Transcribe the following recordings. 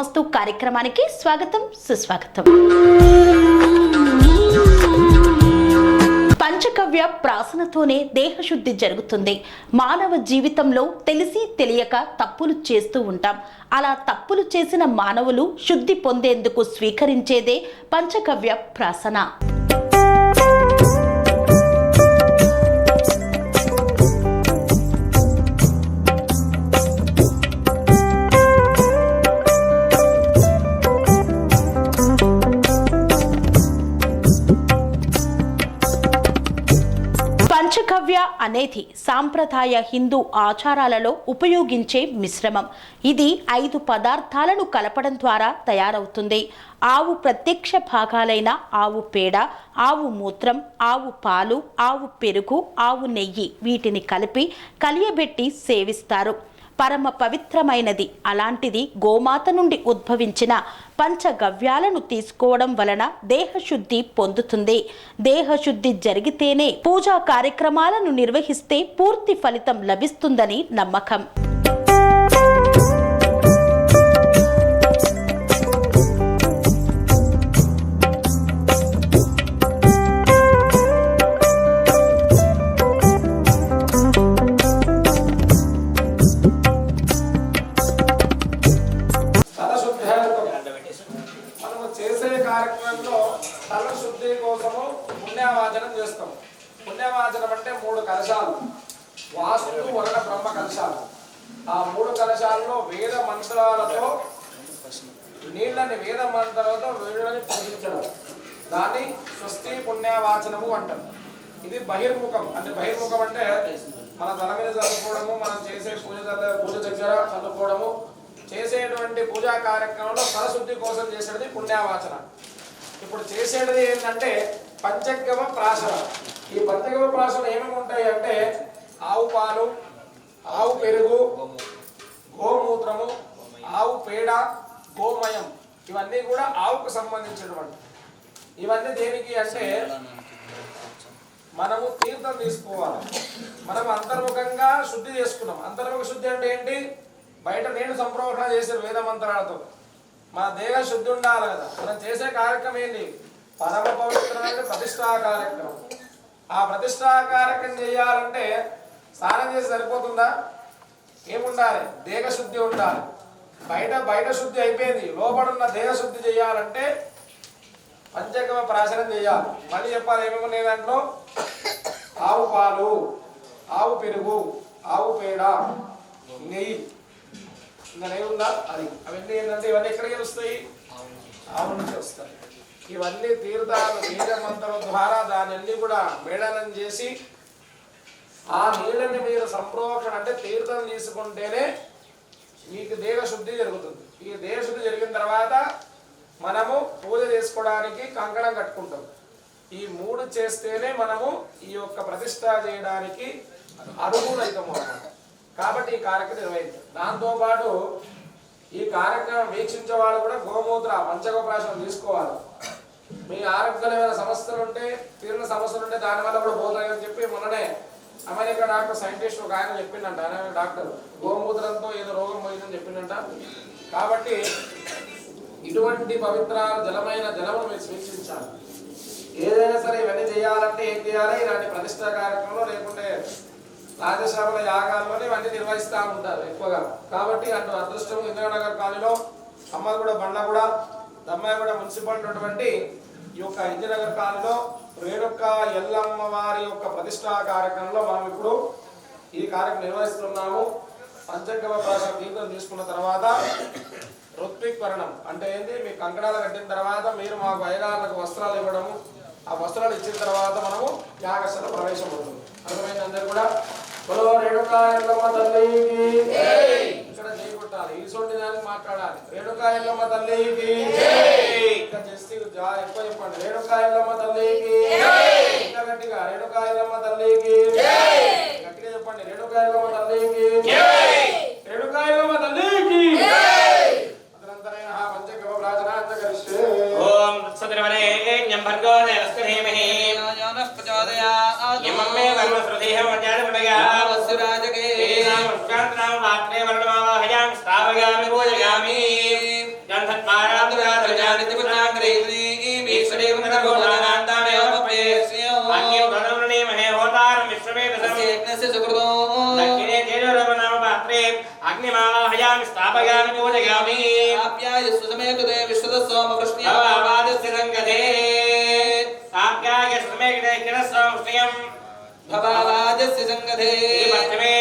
శుభమస్తు కార్యక్రమానికి స్వాగతం సుస్వాగతం. పంచకవ్య ప్రాసనతోనే దేహశుద్ధి జరుగుతుంది. మానవ జీవితంలో తెలిసి తెలియక తప్పులు చేస్తూ ఉంటాం. అలా తప్పులు చేసిన మానవులు శుద్ధి పొందేందుకు స్వీకరించేదే పంచకవ్య ప్రాసన. అనేది సాంప్రదాయ హిందూ ఆచారాలలో ఉపయోగించే మిశ్రమం. ఇది ఐదు పదార్థాలను కలపడం ద్వారా తయారవుతుంది. ఆవు ప్రత్యక్ష భాగాలైన ఆవు పేడ ఆవు మూత్రం ఆవు పాలు ఆవు పెరుగు ఆవు నెయ్యి వీటిని కలిపి కలియబెట్టి సేవిస్తారు. పరమ పవిత్రమైనది. అలాంటిది గోమాత నుండి ఉద్భవించిన పంచగవ్యాలను తీసుకోవడం వలన దేహశుద్ధి పొందుతుంది. దేహశుద్ధి జరిగితేనే పూజా కార్యక్రమాలను నిర్వహిస్తే పూర్తి ఫలితం లభిస్తుందని నమ్మకం. చేసే కార్యక్రమంలో తలశుద్ధి కోసము పుణ్యవాచనం చేస్తాం. పుణ్యవాచనం అంటే మూడు కలశాలు. వాసు వరణ బ్రహ్మ కలశాలు. ఆ మూడు కలశాలలో వేద మంత్రాలతో నీళ్ళని వేద మంత్రాలతో వేడిని పూజించడం. దాన్ని స్వస్తి పుణ్యవాచనము అంటారు. ఇది బహిర్ముఖం. అంటే బహిర్ముఖం అంటే మన తల మీద చదువుకోవడము మనం చేసే పూజ పూజ దగ్గర చదువుకోవడము చేసేటువంటి పూజా కార్యక్రమంలో ఫలశుద్ధి కోసం చేసేది పుణ్యవాచన ఇప్పుడు చేసేది ఏంటంటే పంచగమ ప్రాశన ఈ పంచగమ ప్రాసన ఏమేమి ఉంటాయి అంటే ఆవు పాలు ఆవు పెరుగు గోమూత్రము ఆవు పేడ గోమయం. ఇవన్నీ కూడా ఆవుకు సంబంధించినటువంటి. ఇవన్నీ దేనికి అంటే మనము తీర్థం తీసుకోవాలి. మనం అంతర్ముఖంగా శుద్ధి చేసుకున్నాం. అంతర్ముఖ శుద్ధి అంటే ఏంటి? బయట నేను సంప్రోక్షణ చేసిన వేద మంత్రాలతో మన దేహ శుద్ధి ఉండాలి కదా. మనం చేసే కార్యక్రమం ఏంటి? పరమ పవిత్రమైన ప్రతిష్టా కార్యక్రమం. ఆ ప్రతిష్టా కార్యక్రమం చేయాలంటే స్నానం చేసి సరిపోతుందా? ఏముండాలి? దేహ శుద్ధి ఉండాలి. బయట బయట శుద్ధి అయిపోయింది. లోపడున్న దేహ శుద్ధి చేయాలంటే పంచగమ ప్రాశనం చేయాలి. మళ్ళీ చెప్పాలి ఏమేమి ఉన్నాయి దాంట్లో? ఆవు పాలు ఆవు పెరుగు ఆవు పేడ నెయ్యి. ఇంకా నెయ్యి ఉందా అది. అవన్నీ ఏంటంటే ఇవన్నీ ఎక్కడికి వస్తాయి? ఆవు నుంచి వస్తాయి. ఇవన్నీ తీర్థాలు వేద మంత్రం ద్వారా దాన్ని కూడా మేళనం చేసి ఆ నీళ్ళని మీరు సంప్రోక్షణ అంటే తీర్థం తీసుకుంటేనే మీకు దేహశుద్ధి జరుగుతుంది. ఈ దేహశుద్ధి జరిగిన తర్వాత మనము పూజ చేసుకోవడానికి కంకణం కట్టుకుంటాం. ఈ మూడు చేస్తేనే మనము ఈ యొక్క ప్రతిష్ట చేయడానికి అర్హులైతాము అన్నమాట కాబట్టి ఈ కార్యక్రమం నిర్వహించారు. దాంతోపాటు ఈ కార్యక్రమం వీక్షించే వాళ్ళు కూడా గోమూత్ర పంచగోపాసనం తీసుకోవాలి. మీ ఆరోగ్యమైన సమస్యలు ఉంటే తీరిన సమస్యలు ఉంటే దానివల్ల కూడా పోతాయని చెప్పి మొన్ననే అమెరికా డాక్టర్ సైంటిస్ట్ ఒక ఆయన చెప్పిండంట. ఆయన డాక్టర్ గోమూత్రంతో ఏదో రోగం పోయిందని చెప్పిండంట. కాబట్టి ఇటువంటి పవిత్ర జలమైన జలమును మీరు స్వీక్షించాలి ఏదైనా సరే ఇవన్నీ చేయాలంటే ఏం చేయాలి? ఇలాంటి ప్రతిష్ట కార్యక్రమంలో లేకుంటే రాజశ్యామల యాగాల్లోనే ఇవన్నీ నిర్వహిస్తూ ఉంటారు ఎక్కువగా. కాబట్టి అటు అదృష్టం ఇంద్రనగర్ కాలనీలో అమ్మగూడ బండగూడ దమ్మాయిగూడ మున్సిపాలిటీ ఉన్నటువంటి ఈ యొక్క ఇంద్రనగర్ కాలనీలో రేణుక ఎల్లమ్మ వారి యొక్క ప్రతిష్టా కార్యక్రమంలో మనం ఇప్పుడు ఈ కార్యక్రమం నిర్వహిస్తున్నాము. పంచగమ ప్రాశం తీర్థం తీసుకున్న తర్వాత ఋత్వీకరణం అంటే ఏంటి మీ కంకణాలు కట్టిన తర్వాత మీరు మాకు అయ్యగారులకు వస్త్రాలు ఇవ్వడము. ఆ వస్త్రాలు ఇచ్చిన తర్వాత మనము యాగశాల ప్రవేశం అవుతుంది. అర్థమైంది అందరు కూడా? బలో రేణుకాయలమ్మ తల్లికి ఇక్కడ చేయగొట్టాలి దానికి మాట్లాడాలి. రేణుకాయలమ్మ తల్లికి. ఇంకా చేస్తే ఎక్కువ చెప్పండి. రేణుకాయలమ్మ తల్లికి. ఇంకా గట్టిగా రేణుకాయలమ్మ తల్లికి. अग्निमाहयामि स्थापयामि पूजयामि। आप्याय सुसमे कृते विश्वदस्सोम कृष्णियं भवादिस्थिरङ्गते आप्याय सुसमे कृते किरस्सोम कृष्णियं भवादिस्य सङ्गते मध्यमे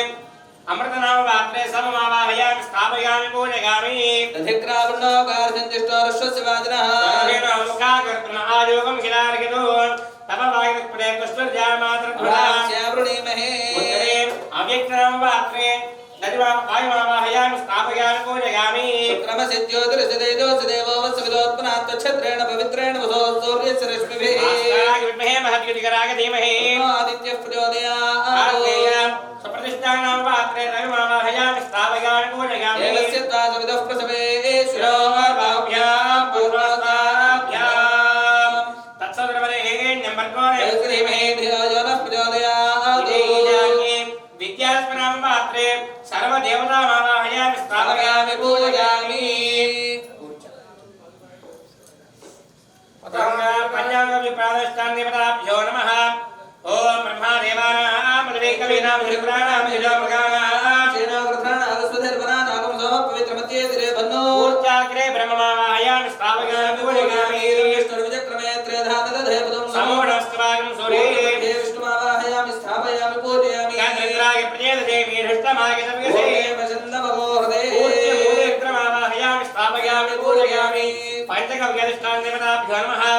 अमृतनाम पात्रे सममावाहयामि स्थापयामि पूजयामि। अधिक्रावृणो गार्धन्तिष्ठो रश्वस्य वादिनः सर्वेण मुखाकर्तुम् आयोगं शिलार्घितो तव वायुः प्रदेशुष्टुर्जामातृ आवृणीमहे अव्यक्तनाम पात्रे क्रमसिद्ध्योतिरसिदेदोसिदेवोवत्सविदोत्पनात्तक्षत्रेण पवित्रेण वसो सूर्यस्य रश्मिभिः विद्महे महद्युतिकराय धीमहि आदित्यः प्रचोदयात् सप्रतिष्ठानां पात्रे रविमावाहयामि स्थापयामि पूजयामि। एवस्य त्वा सविदः प्रसवे। वीणाम शुक्राणाम यजा प्रगाणाः शेनो वृत्राण अगस्वधर्वणान आगम सम पवित्रमत्ये सिरे भन्नो ऊर्चाग्रे ब्रह्ममायां स्थावगामि विभुजगामि विष्णुर विचक्रमे त्रयधात दधयपदं समोढस्त्वागं सूर्ये हे विष्णुमावाहयामि स्थापयामि पूजयामि। कान्द्राय प्रजेदते वीरष्टमागे सविगसे वसन्दमभो हृदये ऊर्चे विक्रमावाहयामि स्थापयामि पूजयामि। पंचकव्याधिष्ठान देवताभ्यो नमः।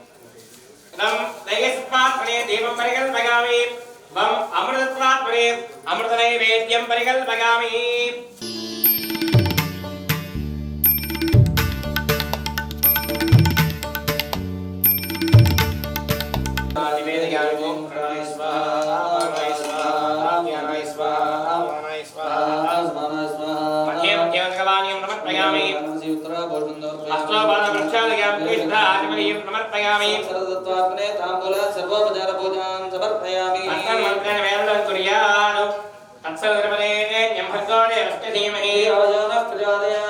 நம் தயசித்தாத்மனே தெய்வம் பரிகல் பகாமி. மம் அமிர்தத்வாத்மனே அமிர்தனை வேத்தியம் பரிகல் பகாமி. ஆதிவேத யாமிமோ கணாய ஸ்வாஹா கணாய ஸ்வாஹா ஞானாய ஸ்வாஹா भगवानीं नमस्पयामि अष्टोपादवृक्षालयां कृष्णाधिपतिं नमस्पयामि तन्मन्त्रेण वेदनं कुर्यात् तत्सर्वपदे न्यम्भर्गोणे वस्तधीमहि गोमूत्रं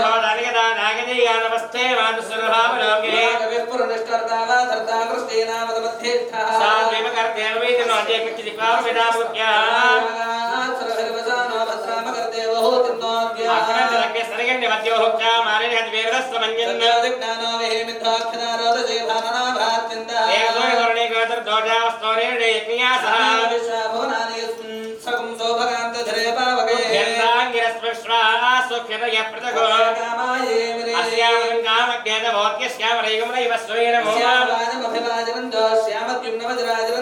नागदीयानवस्थे मातुसुरभावलोके सात्विमकर्तेन वेदनोद्ये किचिदिक्वाविदामुख्याः अग्नजलज्ञ सरगण्य मध्योहुक्ता मारिणहद्वेरदस्वमञ्जन् एकदोषवर्णे गोतर्दोषावस्तोरेण यज्ञया सह यन्ताङ्गिरस्पृष्ट्वा सुख्यतय पृथगो अस्यामं శ్యామ శ్యామ శ్యామ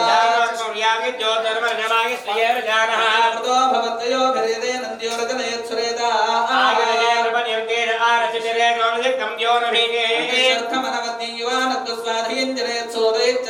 ज्योतिर्वर्णमाय श्रियर्जानः मृतो भवत्तयो घरेदे नन्द्योरगदयत्सुरेदा आगदयर्पनिर्गेण आरचितिरे नोनदिक्कं योनभिगे सर्कमनवद्ययुवानत्वस्वाधीञ्जरेत्सोदयच्च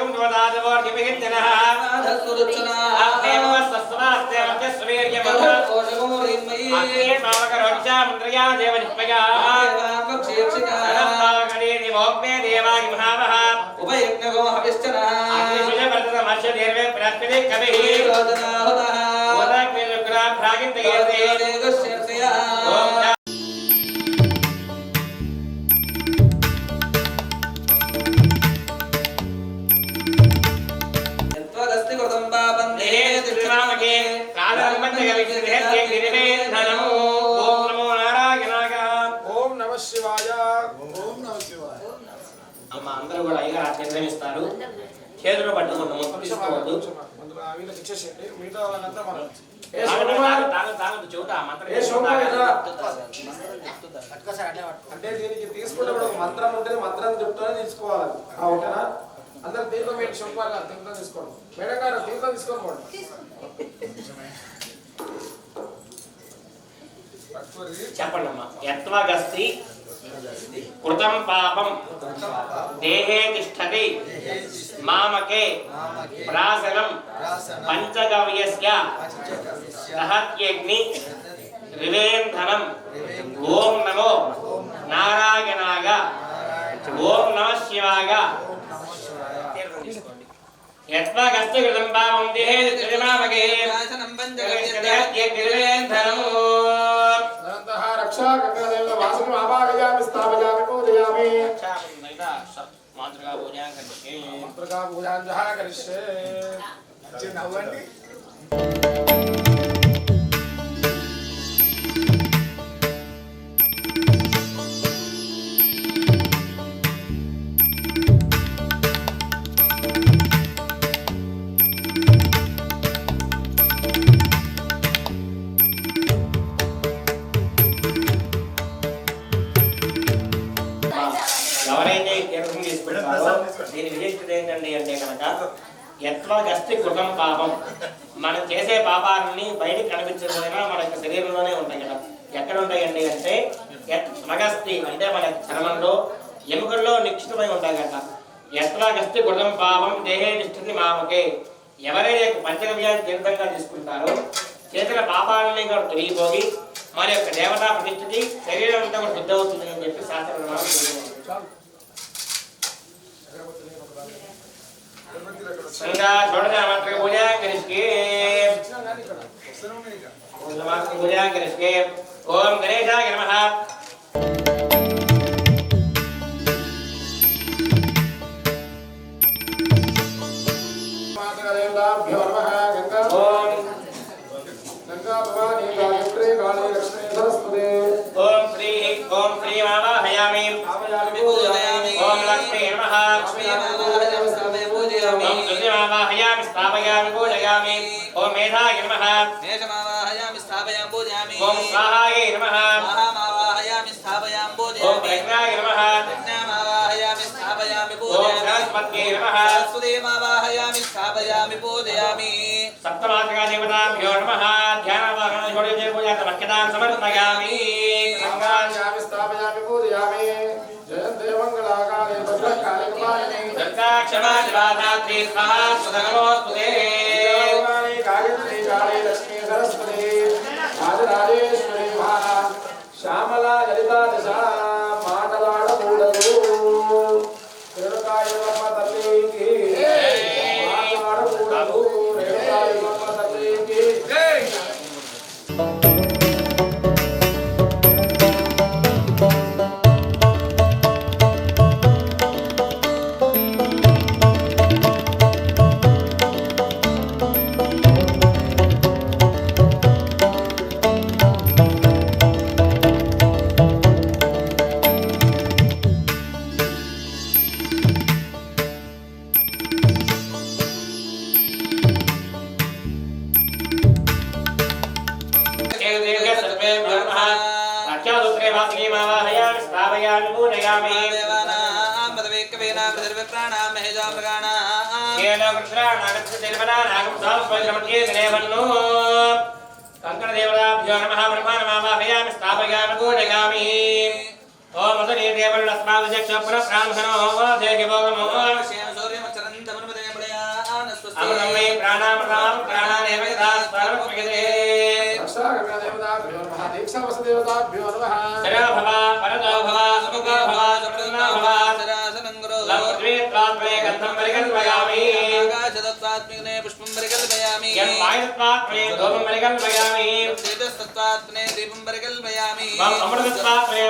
యోనభీగే శర్ఖమనవద్యయువానత్వస్వాధీయం జనయత్సోదయచ్చ సదేజయ సామరసాత్మోదవద్విచ్చస్య భక్త్యస్య దిక్షో రాయోమృతమస్య ప్రభోతో భూయామతే సుష్టుదయశ్చవస్వాహేదహం ఆఖేదహంతమాభరద్యుమ్నస్య ప్రాతహారీం విశ్వాయశ్చర్జనేరధ్యాసావాజేషు అమ్మ అందరూ కూడా అయ్యగారు ఆశీర్వదం ఇస్తారు. చేతులు పట్టుకుంటాం మొత్తం తీసుకోవద్దు ఆ మిగతా వాళ్ళంతా మనం. అంటే దీనికి తీసుకున్నప్పుడు ఒక మంత్రం ఉంటుంది మంత్రం చెప్తూనే తీసుకోవాలి. ఆ, ఓకేనా? అందరు దీంట్లో మీరు గారు దీంట్లో తీసుకోండి. మేడం గారు తీసుకొని పోండి పట్టుకోరి. చెప్పండి అమ్మా యత్వగస్తి కృతం పాపం దేహే తిష్టతి మామకే ప్రాసనం పంచగవ్యస్య సహత్యగ్ని రివేంధనం ఓం నమో నారాయణాయ ఓం నమ శివాయ యత్వగస్తి కృతం పాపం దేహే తిష్టతి మామకే పంచగవ్యస్య రివేంధనం అనంతః రక్షా గంగాదేవ వాసుని ఆవాహయామి స్థాపయామి పూజయామి. మాతృగా పూజాం కరిష్యే నవ్వండి. విశిష్టత ఏంటండి అంటే కనుక యత్వగస్తి కృతం పాపం? మనం చేసే పాపాలని బయటికి కనిపించకపోయినా మన యొక్క శరీరంలోనే ఉంటాయి కదా. ఎక్కడ ఉంటాయండి అంటే యత్వగస్తి అంటే మన చర్మంలో ఎముకల్లో నిక్షితమై ఉంటాయి కదా. యత్వగస్తి కృతం పాపం? దేహే నిష్ఠితి మామకే. ఎవరైతే పంచగవ్యాన్ని తీర్థంగా తీసుకుంటారో చేసిన పాపాలని కూడా తొలగిపోయి మరి యొక్క దేవతా ప్రతిష్ఠితి శరీరం అంతా కూడా శుద్ధి అవుతుంది అని చెప్పి శాస్త్రం ఇక. మాత్రం పూజా గణేష్కి ఓం గణేశాయ నమః. దుర్యమావాహయామి స్థాపయామి పూజయామి ఓం మేధాయ నమః మేషమావాహయామి స్థాపయాం పూజయామి ఓం స్వాహాయ నమః మహామావాహయామి స్థాపయాం ఓం పూజయామి ప్రజ్ఞాయ నమః ప్రజ్ఞామావాహయామి స్థాపయామి ఓం పూజయామి సరస్వత్యై నమః సరస్వతీమావాహయామి స్థాపయామి పూజయామి సప్తమాతృకా దేవతాభ్యో నమః ధ్యానవాహన షోడశ పూజా మఖ్యతాన్ సమర్పయామి क्षमा शिवाधात्री स्वाहा सुधगणोस्पदे कायत्री काले लक्ष्मी सरस्वती राजराजेश्वरी महा श्यामला ललिता दशा మాటలాడకూడదు రేణుకాయమ్మ తల్లికి మాట్లాడకూడదు స్థాపయామి పూజయామి దేవానాం పదవేక్కవేనాం ప్రతిర్విప్రాణాం మహేజామృగాణాం ఏన వృత్రానాగస్య దేవనానాగం సాస్వైద్రమధ్యే దేవన్నో కంకణ దేవతాభ్యో నమః బ్రహ్మానమావాహయామి స్థాపయామి పూజయామి ఓం ఉదరే దేవరుడు అస్మాదక్ష పురప్రాంసనో దేహి భోగమో అమృతం మే ప్రాణామృతం ప్రాణానేవ యథాస్వరమస్మయతే రక్షాగణదేవతాభ్యో నమః దీక్షావసదేవతాభ్యో నమః శరో భవ వరదో భవ సుముఖో భవ సుప్రసన్నో భవ లం పృథ్వీ త్వాత్మే గంధం పరికల్పయామి. ఆకాశదత్వాత్మినే పుష్పం పరికల్పయామి యం వాయుత్వాత్మే ధూపం పరికల్పయామి. తేజస్తత్వాత్మనే దీపం పరికల్పయామి మం అమృతత్వాత్మే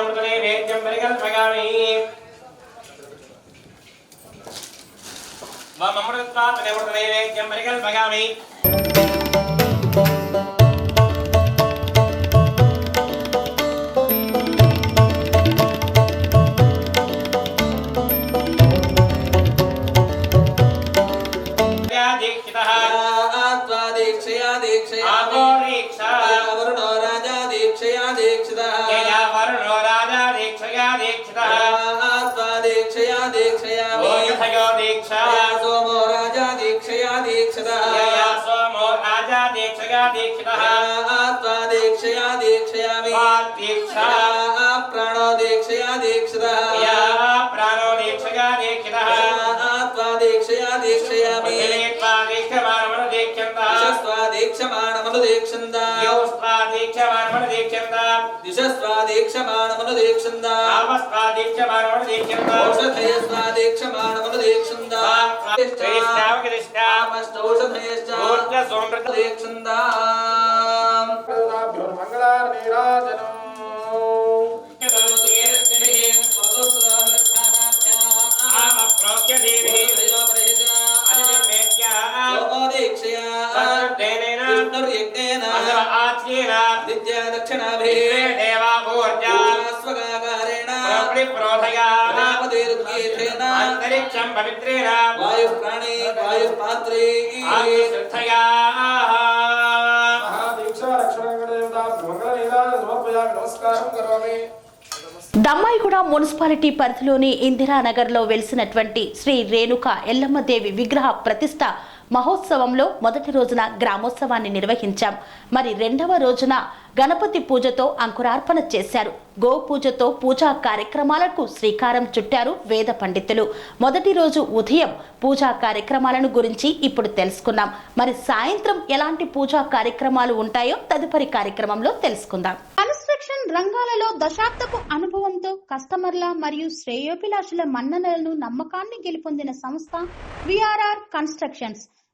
దీక్షయా దీక్షితః ఆత్వా దీక్షయా దీక్షయామి ఓయథయో దీక్ష సోమో రాజా దీక్షయా దీక్షిత యయా సోమో రాజా దీక్షయా దీక్షితః ఆత్వా దీక్షయా దీక్షయామి వాద్దీక్ష ప్రాణో దీక్షయా దీక్షిత యా ప్రాణో దీక్షయా దీక్షితః ఆత్వా దీక్షయా దీక్షయామి పృథివీత్వా దీక్షమానమను దీక్షంత దిశస్వా దీక్షమాణమను దీక్షంద యోస్త్వా దీక్షమానమను దీక్షంత దిశస్వా దీక్షమాణమను దీక్షంద ఆవస్త్వా దీక్షమానమను దీక్షంత ఔషధయస్వా దీక్షమాణమను దీక్షంద ఔషధయశ్చ దీక్షంద దేవతాభ్యో మంగళార్నీరాజనం కరోమి దమ్మాయిగూడ మున్సిపాలిటీ పరిధిలోని ఇందిరానగర్లో వెలిసినటువంటి శ్రీ రేణుక ఎల్లమ్మదేవి విగ్రహ ప్రతిష్ట మహోత్సవంలో మొదటి రోజున గ్రామోత్సవాన్ని నిర్వహించాం. మరి రెండవ రోజున గణపతి పూజతో అంకురార్పణ చేశారు. గో పూజతో పూజా కార్యక్రమాలకు శ్రీకారం చుట్టారు వేద పండితులు. మొదటి రోజు ఉదయం పూజా కార్యక్రమాలను గురించి ఇప్పుడు తెలుసుకున్నాం మరి సాయంత్రం ఎలాంటి పూజా కార్యక్రమాలు ఉంటాయో తదుపరి కార్యక్రమంలో తెలుసుకుందాం. కన్స్ట్రక్షన్ రంగాలలో దశాబ్దపు అనుభవంతో కస్టమర్ల మరియు శ్రేయోభిలాషుల మన్ననలను నమ్మకాన్ని గెలుపొందిన సంస్థ VRR constructions.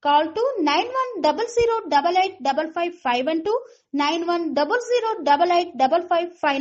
Call to 91008855 and to five.